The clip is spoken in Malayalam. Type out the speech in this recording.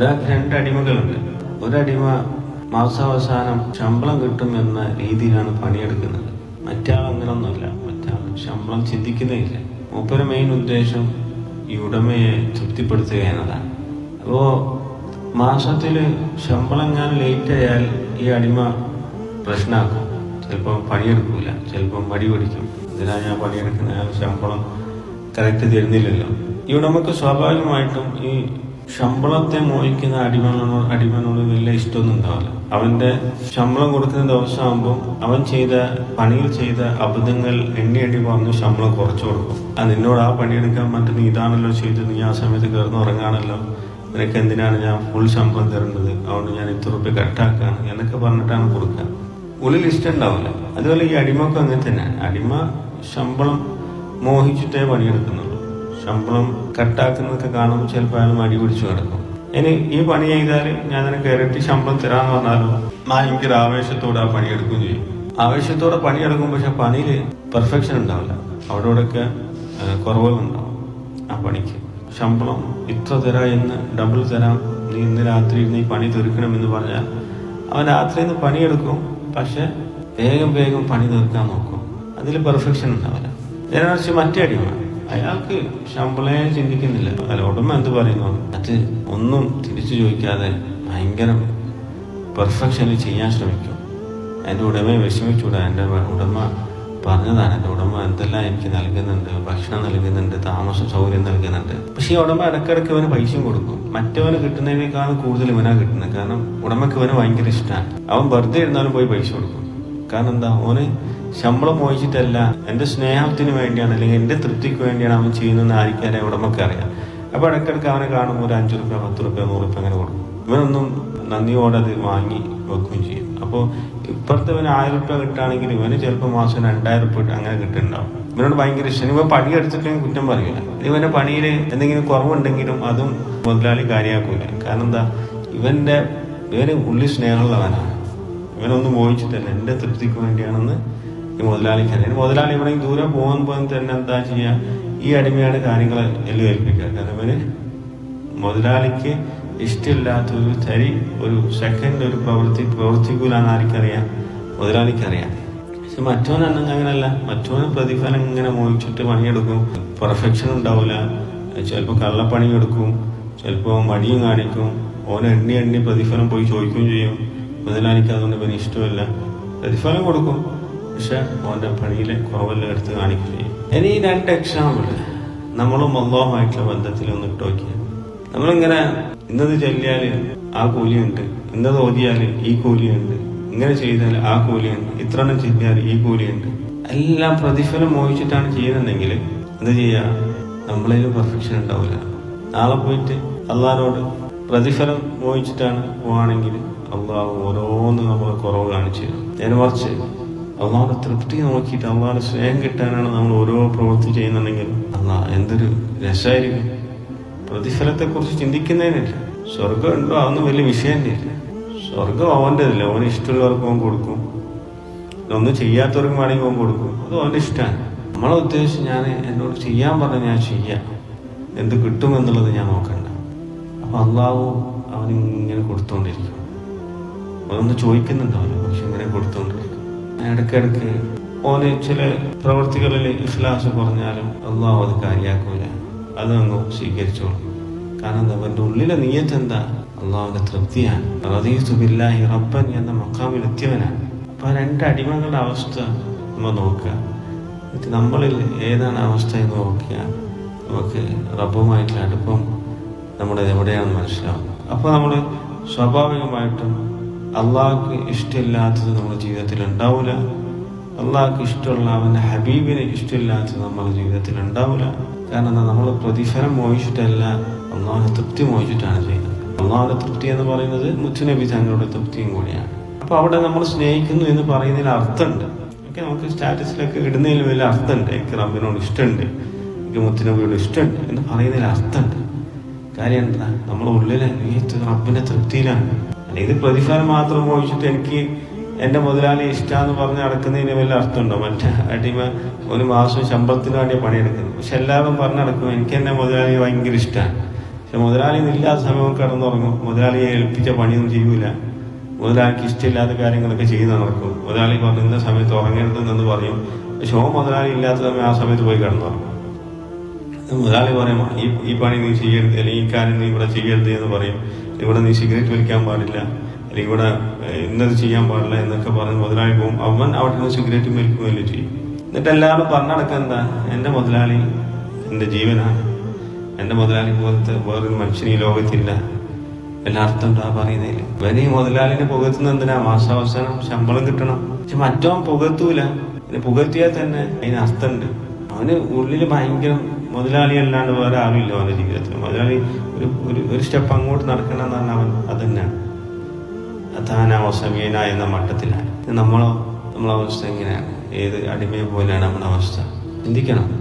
രണ്ട് അടിമകളുണ്ട് ഒരടിമ മാസാവസാനം ശമ്പളം കിട്ടുമെന്ന രീതിയിലാണ് പണിയെടുക്കുന്നത്. മറ്റാൾ അങ്ങനൊന്നുമില്ല മറ്റാൾ ശമ്പളം ചിന്തിക്കുന്നേ ഇല്ല മൂപ്പര മെയിൻ ഉദ്ദേശം ഈ ഉടമയെ തൃപ്തിപ്പെടുത്തുക എന്നതാണ്. അപ്പോ മാസത്തിൽ ശമ്പളം ഞാൻ ലേറ്റ് ആയാൽ ഈ അടിമ പ്രശ്നമാക്കും ചിലപ്പോൾ പണിയെടുക്കില്ല ചിലപ്പം മടി പിടിക്കും. ഇതിനാണ് ഞാൻ പണിയെടുക്കുന്ന? ശമ്പളം കറക്റ്റ് തരുന്നില്ലല്ലോ. ഈ ഉടമക്ക് സ്വാഭാവികമായിട്ടും ഈ ശമ്പളത്തെ മോഹിക്കുന്ന അടിമനോട് അടിമനോട് വലിയ ഇഷ്ടമൊന്നും ഉണ്ടാവില്ല. അവന്റെ ശമ്പളം കൊടുക്കുന്ന ദിവസമാകുമ്പോൾ അവൻ ചെയ്ത പണിയിൽ ചെയ്ത അബദ്ധങ്ങൾ എണ്ണി എണ്ണി പറഞ്ഞു ശമ്പളം കുറച്ചു കൊടുക്കും. ആ നിന്നോട് ആ പണിയെടുക്കാൻ മറ്റു നീ ഇതാണല്ലോ ചെയ്ത് നീ ആ സമയത്ത് കയറുന്ന ഉറങ്ങാണല്ലോ? നിനക്ക് എന്തിനാണ് ഞാൻ ഫുൾ ശമ്പളം തരേണ്ടത്? അതുകൊണ്ട് ഞാൻ ഇത്ര റുപ്യ കട്ടാക്കാണ് എന്നൊക്കെ പറഞ്ഞിട്ടാണ് കൊടുക്കുക. ഉള്ളിൽ ഇഷ്ടം ഉണ്ടാവില്ല. അതുപോലെ ഈ അടിമക്കും അങ്ങനെ തന്നെ അടിമ ശമ്പളം മോഹിച്ചിട്ടേ പണിയെടുക്കുന്നുള്ളൂ. ശമ്പളം കട്ടാക്കുന്നതൊക്കെ കാണുമ്പോൾ ചിലപ്പോൾ അയാൾ മടി പിടിച്ചു കിടക്കും ഇനി ഈ പണി ചെയ്താൽ ഞാൻ നിനക്ക് ഇരട്ടി ശമ്പളം തരാന്ന് പറഞ്ഞാലോ? ഞാൻ എനിക്കൊരു ആവേശത്തോടെ ആ പണിയെടുക്കുകയും ചെയ്യും. ആവേശത്തോടെ പണിയെടുക്കും പക്ഷെ പണിയിൽ പെർഫെക്ഷൻ ഉണ്ടാവില്ല. അവിടെ ഇവിടെയൊക്കെ കുറവുകളുണ്ടാവും ആ പണിക്ക്. ശമ്പളം ഇത്ര തരാം എന്ന് ഡബിൾ തരാം. നീ ഇന്ന് രാത്രി നീ പണി തീർക്കണമെന്ന് പറഞ്ഞാൽ അവൻ രാത്രി നിന്ന് പണിയെടുക്കും പക്ഷെ വേഗം വേഗം പണി തീർക്കാൻ നോക്കും. അതിൽ പെർഫെക്ഷൻ ഉണ്ടാവില്ല. നേരെ മറ്റേ അടിമ അയാൾക്ക് ശമ്പളേ ചിന്തിക്കുന്നില്ല. അല്ല ഉടമ എന്ത് പറയുന്നു? അത് ഒന്നും തിരിച്ചു ചോദിക്കാതെ ഭയങ്കര പെർഫെക്ഷനിൽ ചെയ്യാൻ ശ്രമിക്കും. എന്റെ ഉടമയെ വിഷമിച്ചൂടാ എന്റെ ഉടമ പറഞ്ഞതാണ്. എന്റെ ഉടമ എന്തെല്ലാം എനിക്ക് നൽകുന്നുണ്ട്? ഭക്ഷണം നൽകുന്നുണ്ട്? താമസ സൗകര്യം നൽകുന്നുണ്ട്? പക്ഷെ ഈ ഉടമ ഇടയ്ക്കിടയ്ക്ക് ഇവന് പൈസ കൊടുക്കും. മറ്റവന് കിട്ടുന്നതിനേക്കാളും കൂടുതൽ ഇവനാ കിട്ടുന്നത്. കാരണം ഉടമക്ക് ഇവന് ഭയങ്കര ഇഷ്ടമാണ് അവൻ വെറുതെ ഇരുന്നാലും പോയി പൈസ കൊടുക്കും. കാരണം എന്താ? ഓന് ശമ്പളം മോഹിച്ചിട്ടല്ല. എന്റെ സ്നേഹത്തിന് വേണ്ടിയാണ് അല്ലെങ്കിൽ എന്റെ തൃപ്തിക്ക് വേണ്ടിയാണ് അവൻ ചെയ്യുന്നതെന്ന് ആയിരിക്കാനെ ഉടമക്ക് അറിയാം. അപ്പോൾ ഇടയ്ക്കിടയ്ക്ക് അവനെ കാണുമ്പോൾ ഒരു അഞ്ച് റുപ്യ പത്ത് റുപ്യ നൂറ് റുപ്യ അങ്ങനെ കൊടുക്കും. ഇവനൊന്നും നന്ദിയോടെ അത് വാങ്ങി വെക്കുകയും ചെയ്യും. അപ്പോൾ ഇപ്പുറത്തെ ഇവന് ആയിരം റുപ്യ കിട്ടുകയാണെങ്കിൽ ഇവന് ചിലപ്പോൾ മാസം രണ്ടായിരം റുപ്യ അങ്ങനെ കിട്ടുന്നുണ്ടാവും. ഇവനോട് ഭയങ്കര ഇഷ്ടം. ഇവൻ പണി എടുത്തിട്ടും കുറ്റം പറയില്ല ഇവന്റെ പണിയിൽ എന്തെങ്കിലും കുറവുണ്ടെങ്കിലും അതും മുതലാളി കാര്യമാക്കൂല. കാരണം എന്താ? ഇവന്റെ ഇവന് ഉള്ളിൽ സ്നേഹമുള്ളവനാണ്. ഇവനൊന്നും മോഹിച്ചിട്ടല്ല എന്റെ തൃപ്തിക്ക് വേണ്ടിയാണെന്ന് ഈ മുതലാളിക്ക് അറിയാം. ഇനി മുതലാളി ഇവിടെ ദൂരെ പോകാൻ തന്നെ എന്താ ചെയ്യുക? ഈ അടിമയാണ് കാര്യങ്ങൾ എല്ലാം ഏൽപ്പിക്കുക കാരണം ഇവന് മുതലാളിക്ക് ഇഷ്ടമില്ലാത്തൊരു തരി ഒരു സെക്കൻഡ് ഒരു പ്രവൃത്തി പ്രവർത്തിക്കൂലെന്ന് ആർക്കറിയാം? മുതലാളിക്കറിയാം. പക്ഷെ മറ്റവനൊന്നും അങ്ങനല്ല. മറ്റവന് പ്രതിഫലം ഇങ്ങനെ മോഹിച്ചിട്ട് പണിയെടുക്കും. പെർഫെക്ഷൻ ഉണ്ടാവില്ല ചിലപ്പോൾ കള്ളപ്പണി എടുക്കും. ചിലപ്പോൾ മടിയും കാണിക്കും. ഓൻ എണ്ണി എണ്ണി പ്രതിഫലം പോയി ചോദിക്കുകയും ചെയ്യും. മുതലാളിക്ക് അതുകൊണ്ട് പിന്നെ ഇഷ്ടമല്ല. പ്രതിഫലം കൊടുക്കും. പക്ഷെ അവന്റെ പണിയിലെ കുറവെല്ലാം എടുത്ത് കാണിക്കുകയും ഇനി ഈ രണ്ട് എക്സാമ്പിൾ നമ്മളും അള്ളാഹുമായിട്ടുള്ള ബന്ധത്തിൽ ഒന്ന് ഇട്ട് നോക്കിയാൽ നമ്മളിങ്ങനെ ഇന്നത് ചൊല്ലിയാൽ ആ കൂലിയുണ്ട് ഇന്നത് ഓതിയാൽ ഈ കൂലിയുണ്ട് ഇങ്ങനെ ചെയ്താൽ ആ കൂലിയുണ്ട് ഇത്രണ്ണം ചെല്ലിയാൽ ഈ കൂലിയുണ്ട്. എല്ലാം പ്രതിഫലം മോഹിച്ചിട്ടാണ് ചെയ്യുന്നുണ്ടെങ്കിൽ എന്ത് ചെയ്യുക നമ്മളിൽ പെർഫെക്ഷൻ ഉണ്ടാവില്ല നാളെ പോയിട്ട് അള്ളാരോട് പ്രതിഫലം മോഹിച്ചിട്ടാണ് പോവാണെങ്കിൽ അള്ളാഹു ഓരോന്ന് നമ്മൾ കുറവ് കാണിച്ചു നേരെ മറിച്ച് അള്ളാഹുടെ തൃപ്തി നോക്കിയിട്ട് അള്ളാഹുടെ സ്നേഹം കിട്ടാനാണ് നമ്മൾ ഓരോ പ്രവൃത്തി ചെയ്യുന്നുണ്ടെങ്കിൽ അള്ളാഹ് എന്തൊരു രസമായിരിക്കും പ്രതിഫലത്തെ കുറിച്ച് ചിന്തിക്കുന്നതിനില്ല. സ്വർഗം ഉണ്ടോ? അതൊന്നും വലിയ വിഷയം ഇല്ല സ്വർഗം അവന്റെതല്ല. അവന് ഇഷ്ടമുള്ളവർക്ക് അവൻ കൊടുക്കും. ഇതൊന്നും ചെയ്യാത്തവർക്ക് വേണമെങ്കിൽ അവൻ കൊടുക്കും. അത് അവന്റെ ഇഷ്ടമാണ്. നമ്മളെ ഉദ്ദേശിച്ച് ഞാൻ എന്നോട് ചെയ്യാൻ പറഞ്ഞാൽ ഞാൻ ചെയ്യാം. എന്ത് കിട്ടുമെന്നുള്ളത് ഞാൻ നോക്കണ്ട. അപ്പം അള്ളാഹു അവനിങ്ങനെ കൊടുത്തോണ്ടിരിക്കും. അതൊന്ന് ചോദിക്കുന്നുണ്ടാവില്ല പക്ഷെ ഇങ്ങനെ കൊടുത്തോണ്ടിരിക്കും. ഇടയ്ക്കിടയ്ക്ക് ഓന് ചില പ്രവർത്തികളിൽ ഇഖ്ലാസ് പറഞ്ഞാലും അള്ളാഹു അത് കാര്യാക്കൂല. അതങ്ങ് സ്വീകരിച്ചോളും. കാരണം അവന്റെ ഉള്ളിലെ നീയത്ത് എന്താ? തൃപ്തിയാണ്. റദീസു ബില്ലാഹി റബ്ബൻ എന്ന മക്കാമിൽ എത്തിയവനാണ്. അപ്പൊ ആ രണ്ട് അടിമകളുടെ അവസ്ഥ നമ്മൾ നോക്കുക. നമ്മളിൽ ഏതാണ് അവസ്ഥ എന്ന് നോക്കുക നമുക്ക് റബ്ബുമായിട്ടുള്ള അടുപ്പം നമ്മുടെ എവിടെയാണെന്ന് മനസ്സിലാവും. അപ്പോൾ നമ്മൾ സ്വാഭാവികമായിട്ടും അള്ളാഹ്ക്ക് ഇഷ്ടമില്ലാത്തത് നമ്മുടെ ജീവിതത്തിൽ ഉണ്ടാവില്ല അള്ളാഹ്ക്ക് ഇഷ്ടമുള്ള അവന്റെ ഹബീബിനെ ഇഷ്ടമില്ലാത്തത് നമ്മുടെ ജീവിതത്തിൽ ഉണ്ടാവില്ല കാരണം നമ്മൾ പ്രതിഫലം മോഹിച്ചിട്ടല്ല അള്ളാഹിനെ തൃപ്തി മോഹിച്ചിട്ടാണ് ചെയ്യുന്നത്. അള്ളാഹുടെ തൃപ്തി എന്ന് പറയുന്നത് മുത്തുനബി തങ്ങളുടെ തൃപ്തിയും കൂടിയാണ്. അപ്പൊ അവിടെ നമ്മൾ സ്നേഹിക്കുന്നു എന്ന് പറയുന്നതിൽ അർത്ഥമുണ്ട്. ഒക്കെ നമുക്ക് സ്റ്റാറ്റസിലൊക്കെ ഇടുന്നതിൽ വലിയ അർത്ഥമുണ്ട്. എനിക്ക് റബ്ബിനോട് ഇഷ്ടമുണ്ട്. എനിക്ക് മുത്തുനബിയോട് ഇഷ്ടമുണ്ട് എന്ന് പറയുന്നതിൽ അർത്ഥമുണ്ട്. കാര്യം എന്താ? നമ്മുടെ ഉള്ളിലെ നീയത്ത് റബ്ബിന്റെ തൃപ്തിയിലാണ്. അല്ലെങ്കിൽ പ്രതിഫലം മാത്രം മോഹിച്ചിട്ട് എനിക്ക് എന്റെ മുതലാളി ഇഷ്ടമെന്ന് പറഞ്ഞ് നടക്കുന്നതിന് വല്ല അർത്ഥമുണ്ടോ? മറ്റേ അടിമ ഒരു മാസം ശമ്പളത്തിന് വേണ്ടി പണിയെടുക്കുന്നത്. പക്ഷെ എല്ലാവരും പറഞ്ഞു നടക്കും എനിക്ക് എന്നെ മുതലാളി ഭയങ്കര ഇഷ്ടമാണ് പക്ഷെ മുതലാളി ഇല്ലാത്ത സമയം കിടന്നുറങ്ങും. മുതലാളിയെ ഏൽപ്പിച്ച പണിയൊന്നും ചെയ്യൂല. മുതലാളിക്ക് ഇഷ്ടമില്ലാത്ത കാര്യങ്ങളൊക്കെ ചെയ്ത് നടക്കും. മുതലാളി പറഞ്ഞ സമയത്ത് ഉറങ്ങരുതെന്ന് പറയും. പക്ഷെ ഓ മുതലാളി ഇല്ലാത്ത സമയം ആ സമയത്ത് പോയി കിടന്നുറങ്ങും. മുതലാളി പറയും ഈ ഈ പണി നീ ചെയ്യരുത് അല്ലെങ്കിൽ ഈ കാര്യം നീ ഇവിടെ ചെയ്യരുത് എന്ന് പറയും. ഇവിടെ നീ സിഗരറ്റ് വലിക്കാൻ പാടില്ല അല്ലെങ്കിൽ ഇവിടെ ഇന്നത് ചെയ്യാൻ പാടില്ല എന്നൊക്കെ പറഞ്ഞ് മുതലാളി പോകും. അവൻ അവിടെ നിന്ന് സിഗരറ്റ് വലിക്കുകയല്ലേ ചെയ്യും. എന്നിട്ട് എല്ലാവരും പറഞ്ഞടക്കം എന്താ? എന്റെ മുതലാളി എന്റെ ജീവനാണ്. എന്റെ മുതലാളി പോലത്തെ വേറൊരു മനുഷ്യൻ ഈ ലോകത്തില്ല. എല്ലാ അർത്ഥം എന്താ പറയുന്നതിൽ ഇവന് ഈ മുതലാളിനെ എന്തിനാ? മാസാവസാനം ശമ്പളം കിട്ടണം. പക്ഷെ മറ്റോ പുകത്തൂല പിന്നെ പുകത്തിയാൽ തന്നെ അതിന് അർത്ഥമുണ്ട്. അവന് ഉള്ളിൽ ഭയങ്കര മുതലാളി അല്ലാണ്ട് വേറെ ആരുമില്ല അവന്റെ ജീവിതത്തിൽ. മുതലാളി ഒരു ഒരു ഒരു സ്റ്റെപ്പ് അങ്ങോട്ട് നടക്കണം എന്ന് പറഞ്ഞാൽ അവൻ അത് തന്നെയാണ് അതാനാവോ സമീന എന്ന മട്ടത്തിലാണ്. നമ്മളോ നമ്മളവസ്ഥ എങ്ങനെയാണ്? ഏത് അടിമയെ പോലെയാണ് നമ്മുടെ അവസ്ഥ? ചിന്തിക്കണം.